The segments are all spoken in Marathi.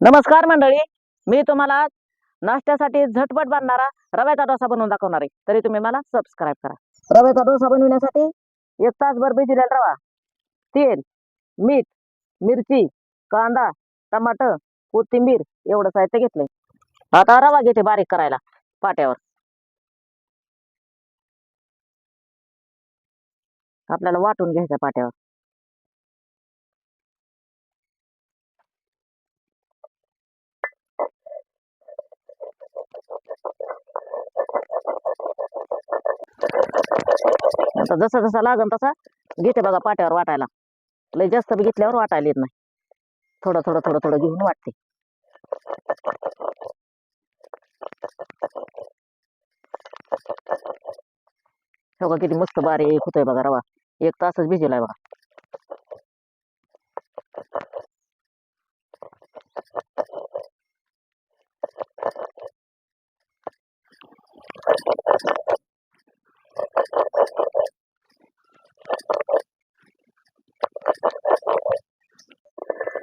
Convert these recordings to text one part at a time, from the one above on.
नमस्कार मंडळी मी तुम्हाला आज नाश्त्यासाठी झटपट बनणारा रव्याचा डोसा बनवून दाखवणार आहे. तरी तुम्ही मला सबस्क्राईब करा. रव्याचा डोसा बनवण्यासाठी एक तासभर भिजलेला रवा तेल मीठ मिरची कांदा टमाटर कोथिंबीर एवढं साहित्य घेतलंय. आता रवा घेते बारीक करायला पाट्यावर. आपल्याला वाटून घ्यायचा पाट्यावर. आता जसा जसा लागन तसा घेते बघा पाट्यावर वाटायला. लय जास्त बी घेतल्यावर वाटायला येत नाही. थोडं थोडं थोडं थोडं घेऊन वाटते. हो किती मस्त बारीक होतोय बघा रवा. एक तासच भिजेलाय बघा.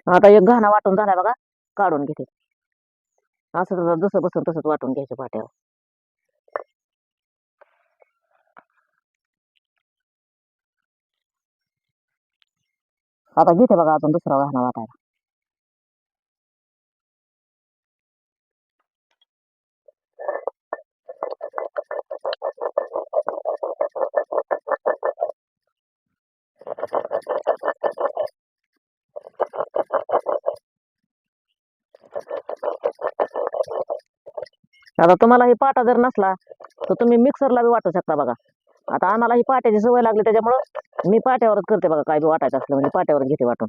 आता एक घाणा वाटून झाला बघा काढून घेते. असं तसं जसं बसून तसंच वाटून घ्यायचं पाट्यावर. आता घेते बघा अजून दुसरा घाणा वाटायला. आता तुम्हाला ही पाटा जर नसला तर तुम्ही मिक्सरला बी वाटू शकता बघा. आता आम्हाला ही पाट्याची सवय लागली त्याच्यामुळं मी पाट्यावरच करते बघा काय बी वाटायचं असलं म्हणजे पाट्यावर घेते वाटून.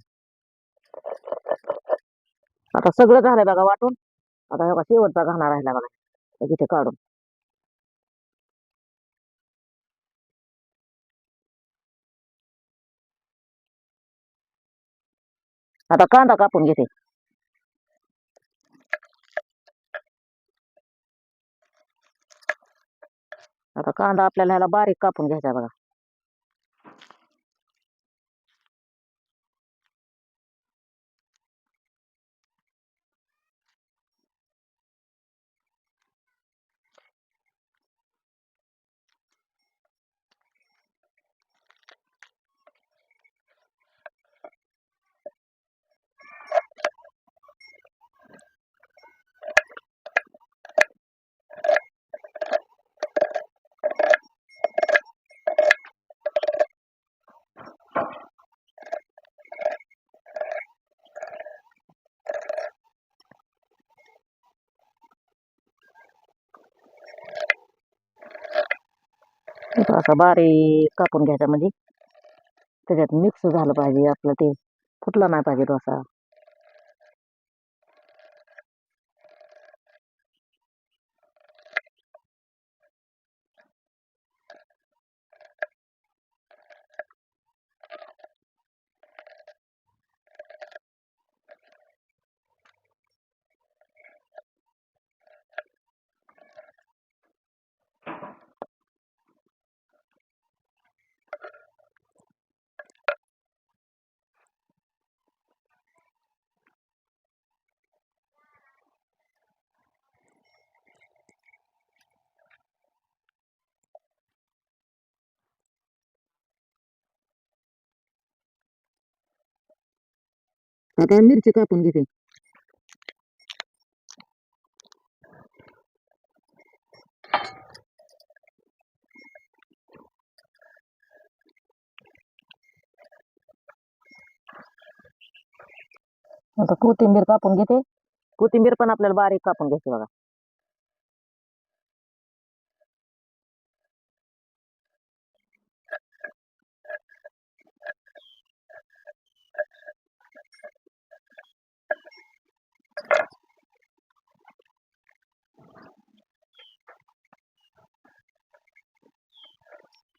आता सगळं झालंय बघा वाटून. आता हे बघा शेवटचा घाणा राहिला बघा हे घेते काढून. आता कांदा कापून घेते. आता कांदा आपल्याला ह्याला बारीक कापून घ्यायचा बघा. असा बारीक कापून घ्यायचा म्हणजे त्याच्यात मिक्स झालं पाहिजे आपलं ते फुटला नाही पाहिजे डोसा आता मिरची कापून घेते. आता कोथिंबीर कापून घेते. कोथिंबीर पण आपल्याला बारीक कापून घ्यायची बघा.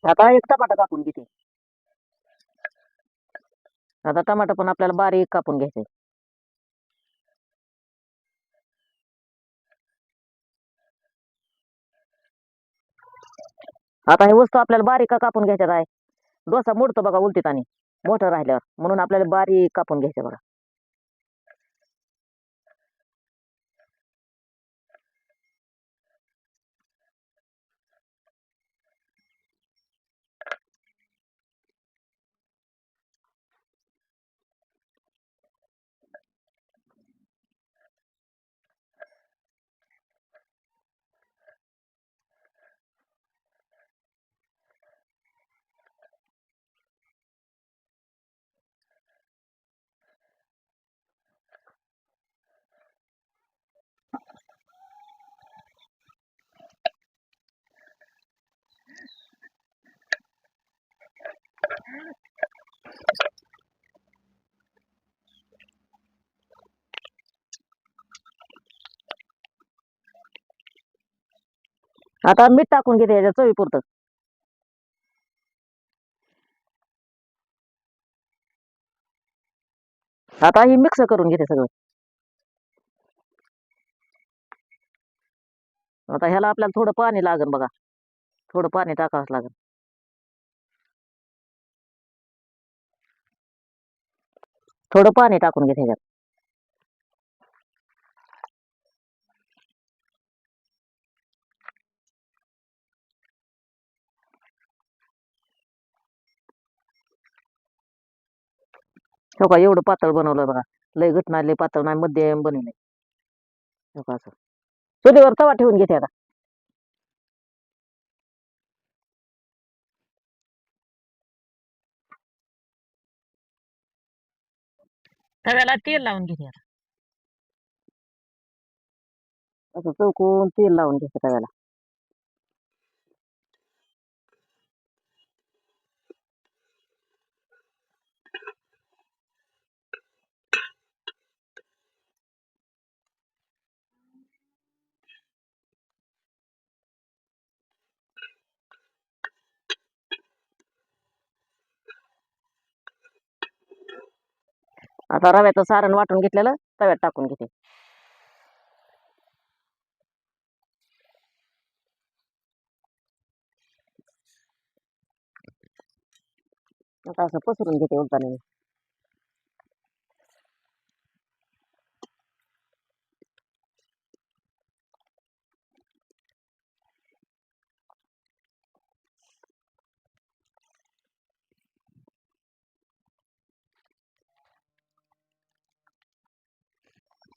आता एक टमाटा कापून घेते. आता टमाटा पण आपल्याला बारीक कापून घ्यायचे आता हे वस्तू आपल्याला बारीक कापून घ्यायच्यात आहे. डोसा मोडतो बघा उलटीत आणि. मोठं राहिल्यावर. म्हणून आपल्याला बारीक कापून घ्यायचं बघा. आता मीठ टाकून घेते याच्या चवीपुरतं. आता ही मिक्स करून घेते सगळं. आता ह्याला आपल्याला थोडं पाणी लागेल बघा. थोडं पाणी टाकावंच लागेल. थोडं पाणी टाकून घेते ह्याच्यात. हो का एवढं पातळ बनवलं बघा. लय घट नाही लय पातळ नाही मध्यम बनवले हो का असं. चुलीवर तवा ठेवून घेते आता. तव्याला तेल लावून घेते आता. असं चौकून तेल लावून घ्यायचं तव्याला. आता रव्याचं सारण वाटून घेतलेलं तव्यात टाकून घेते. आता असं पसरून घेते उलटाने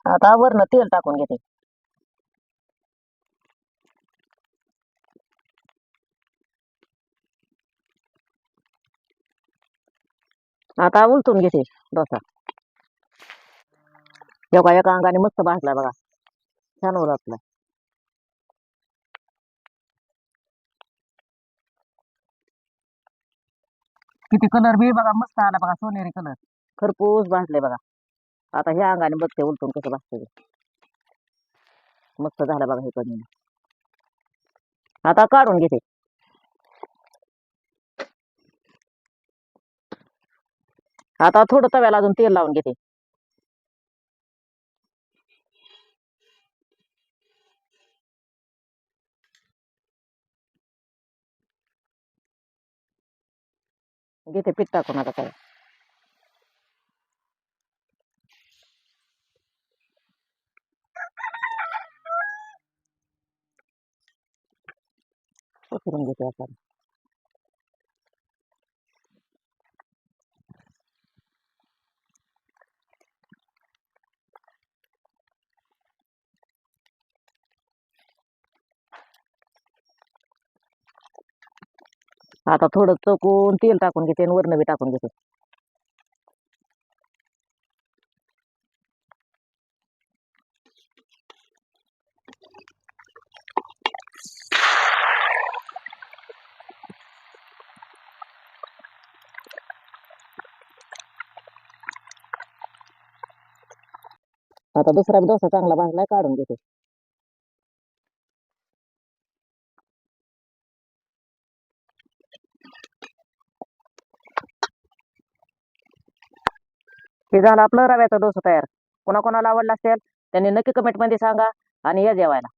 आता वरनं तेल टाकून घेते. आता उलटून घेते डोसा. एका एका अंगाने मस्त भाजला बघा. छान उलटला किती कलर बी बघा मस्त आला बघा सोनेरी कलर खरपूस भाजले बघा. आता ह्या अंगाने बघते उलटून कसं बसते मस्त झालं बघा हे कमी आता काढून घेते. आता थोडं तव्याला अजून तेल लावून घेते. घेते पीठ टाकून आता काय पसरून घेतो आता आता थोडं चोकून तेल टाकून घेते आणि वरण बी टाकून घेते. आता दुसरा बी डोसा चांगला भाजलाय काढून घेते. हे झालं आपलं रव्याचा डोसा तयार. कोणाकोणाला आवडला असेल त्यांनी नक्की कमेंटमध्ये सांगा आणि या जेवायला.